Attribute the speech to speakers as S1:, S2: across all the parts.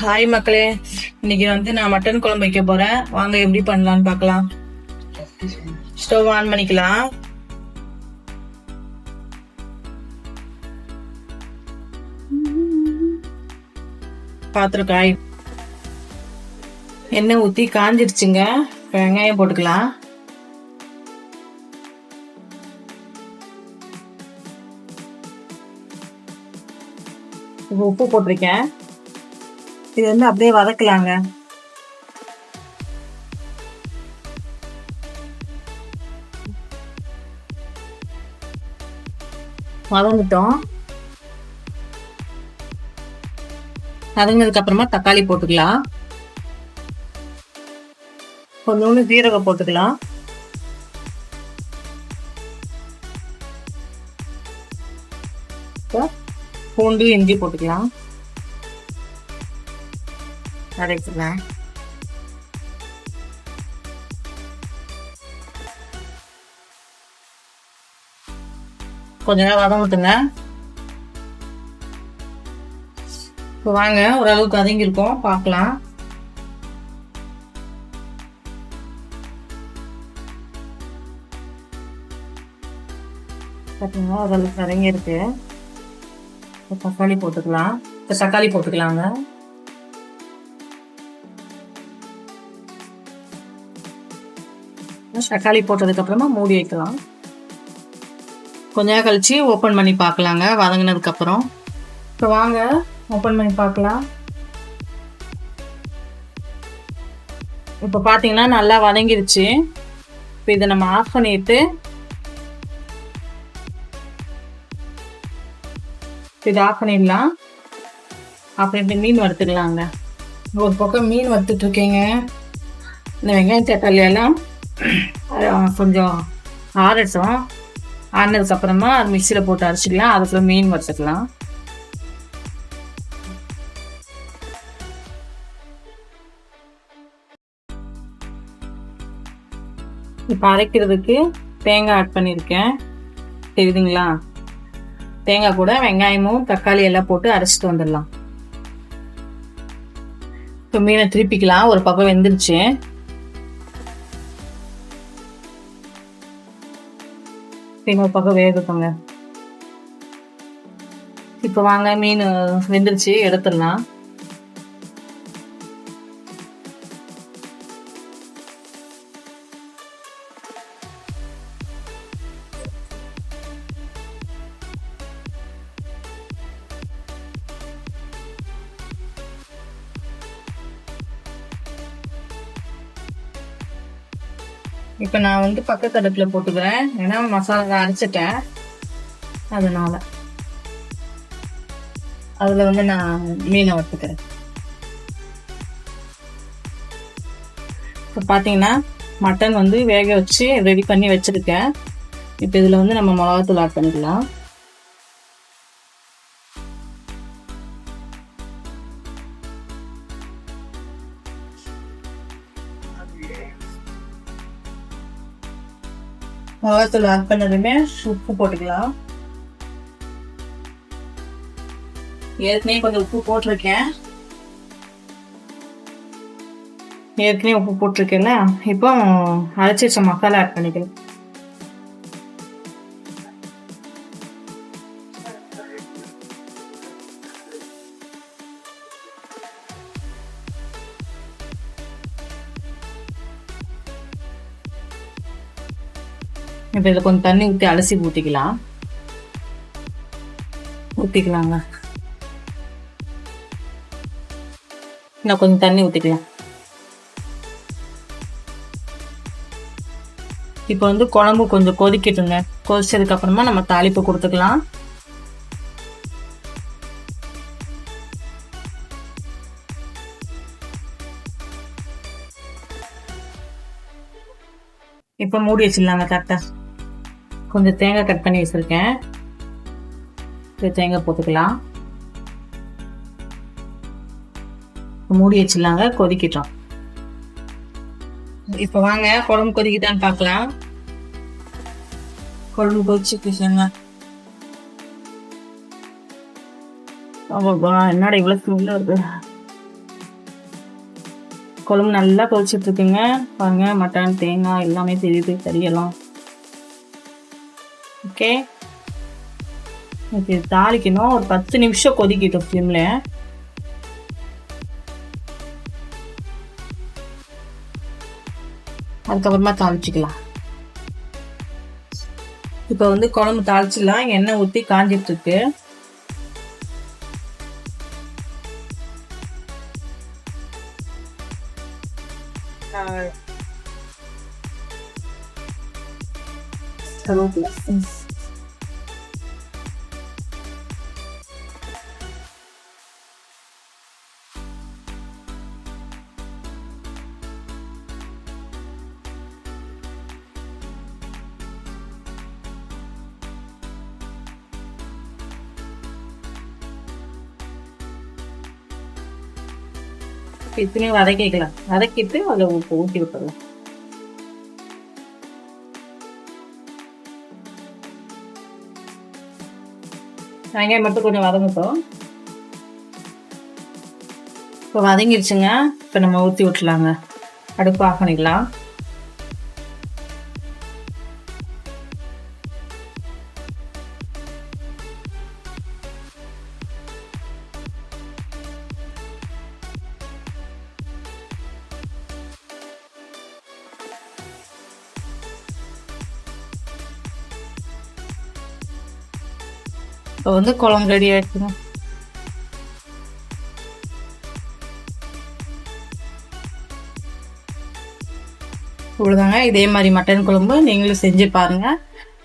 S1: Hi மக்களே. இன்னைக்கு வந்து நான் மட்டன் குழம்பு வைக்க போறேன். வாங்க எப்படி பண்ணலாம்னு பார்க்கலாம். ஸ்டவ் ஆன் பண்ணிக்கலாம். பாத்திரம் காய். எண்ணெய் ஊத்தி காஞ்சிருச்சுங்க. வெங்காயம் போட்டுக்கலாம். உப்பு போட்டிருக்கேன். இது வந்து அப்படியே வதக்கலாங்க. வதங்கிட்டோம் வதங்கினதுக்கு அப்புறமா தக்காளி போட்டுக்கலாம். கொஞ்சோண்டு ஜீரகம் போட்டுக்கலாம். பூண்டு இஞ்சி போட்டுக்கலாம். அரைக்கலாம் கொஞ்ச நேரம் வதம் விட்டுங்க இப்போ வாங்க ஓரளவுக்கு வதங்கியிருக்கோம் பார்க்கலாம். பார்த்தீங்கன்னா ஓரளவுக்கு வதங்கியிருக்கு. இப்போ தக்காளி போட்டுக்கலாம். இப்போ தக்காளி போட்டுக்கலாங்க. தக்காளி போட்டதுக்கப்புறமா மூடி வைக்கலாம். கொஞ்ச நேரம் கழிச்சு ஓப்பன் பண்ணி பார்க்கலாங்க. வதங்கினதுக்கப்புறம். இப்போ வாங்க ஓப்பன் பண்ணி பார்க்கலாம். இப்போ பார்த்தீங்கன்னா நல்லா வதங்கிருச்சு. இப்போ இதை நம்ம ஆஃப் பண்ணிட்டு இதை ஆஃப் பண்ணிடலாம். அப்புறம் மீன் வறுத்துக்கலாங்க. ஒரு பக்கம் மீன் வறுத்துட்ருக்கீங்க இந்த வெங்காயம் தக்காளி எல்லாம் கொஞ்சம் ஆறட்டும் ஆறினதுக்கு அப்புறமா அது மிக்சியில் போட்டு அரைச்சிக்கலாம். அதுக்குள்ள மீன் வறுத்துக்கலாம். இப்போ அரைக்கிறதுக்கு தேங்காய் ஆட் பண்ணியிருக்கேன். தெரியுதுங்களா? தேங்காய் கூட வெங்காயமும் தக்காளி எல்லாம் போட்டு அரைச்சிட்டு வந்துடலாம். இப்போ மீனை திருப்பிக்கலாம். ஒரு பக்கம் வெந்துருச்சு. இன்னொரு பக்கம் வேகட்டுங்க இப்போ வாங்க மீன் வெந்துருச்சு எடுத்துடலாம். இப்போ நான் வந்து பக்கத்து போட்டுக்கிறேன். ஏன்னா மசாலா அரைச்சிட்டேன். அதனால. அதுல வந்து நான் மீனை வறுத்துக்கிறேன். இப்போ பார்த்தீங்கன்னா மட்டன் வந்து வேக வச்சு ரெடி பண்ணி வச்சிருக்கேன். இப்போ இதில் வந்து நம்ம மிளகாத்தூள் ஆட் பண்ணிக்கலாம். மிளகாத்தூள் ஆட் பண்ணதுமே உப்பு போட்டுக்கலாம். ஏற்கனவே கொஞ்சம் உப்பு போட்டிருக்கேன். ஏற்கனவே உப்பு போட்டிருக்கேன்ல இப்போ அரைச்சி வச்ச மசாலா ஆட் பண்ணிக்கலாம். இப்போ இதில் கொஞ்சம் தண்ணி ஊற்றி அலசி ஊற்றிக்கலாம் ஊற்றிக்கலாங்க நான் கொஞ்சம் தண்ணி ஊற்றிக்கலாம் இப்போ வந்து குழம்பு கொஞ்சம் கொதிக்கட்டுங்க. கொதிச்சதுக்கு அப்புறமா நம்ம தாளிப்பு கொடுத்துக்கலாம். இப்போ மூடி வச்சிடலாங்க கரெக்டாக கொஞ்சம் தேங்காய் கட் பண்ணி வச்சுருக்கேன். இது தேங்காய் போட்டுக்கலாம். மூடி வச்சிடலாங்க கொதிக்கிட்டோம். இப்போ வாங்க குழம்பு கொதிக்குதான்னு பார்க்கலாம். குழம்பு கொதிச்சுக்குச்சுங்க என்னடா இவ்வளோ ஸ்மெல்ல இருக்கு? குழம்பு நல்லா கொதிச்சிட்டு இருக்குங்க. பாருங்க மட்டன் தேங்காய் எல்லாமே தெரியுது கறியெல்லாம். ஓகே? இது தாளிக்கணும். ஒரு பத்து நிமிஷம் கொதிக்கிட்டோம் ஃப்ளேமில் அதுக்கப்புறமா தாளிச்சிக்கலாம். இப்போ வந்து குழம்பு தாளிச்சிடலாம். எண்ணெய் ஊற்றி காஞ்சிட்டு இருக்கு கருவேப்பிலை. இத்தனையும் வதக்கிக்கலாம் வதக்கிட்டு அதில் உப்பு ஊற்றி விட்டுருவோம் வெங்காயம் மட்டும் கொஞ்சம் வதங்கட்டும். இப்போ வதங்கிருச்சுங்க. இப்போ நம்ம ஊற்றி விட்டுலாங்க அடுப்பு ஆஃப் பண்ணிக்கலாம். இப்போ வந்து குழம்பு ரெடி ஆயிடுச்சுங்க. இவ்வளோதாங்க இதே மாதிரி மட்டன் குழம்பு நீங்களும் செஞ்சு பாருங்கள்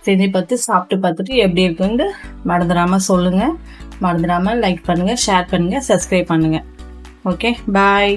S1: செஞ்சு பார்த்து சாப்பிட்டு பார்த்துட்டு எப்படி இருக்குன்னு மறந்துடாமல் சொல்லுங்கள் மறந்துடாமல் லைக் பண்ணுங்கள் ஷேர் பண்ணுங்கள் சப்ஸ்கிரைப் பண்ணுங்கள் ஓகே பாய்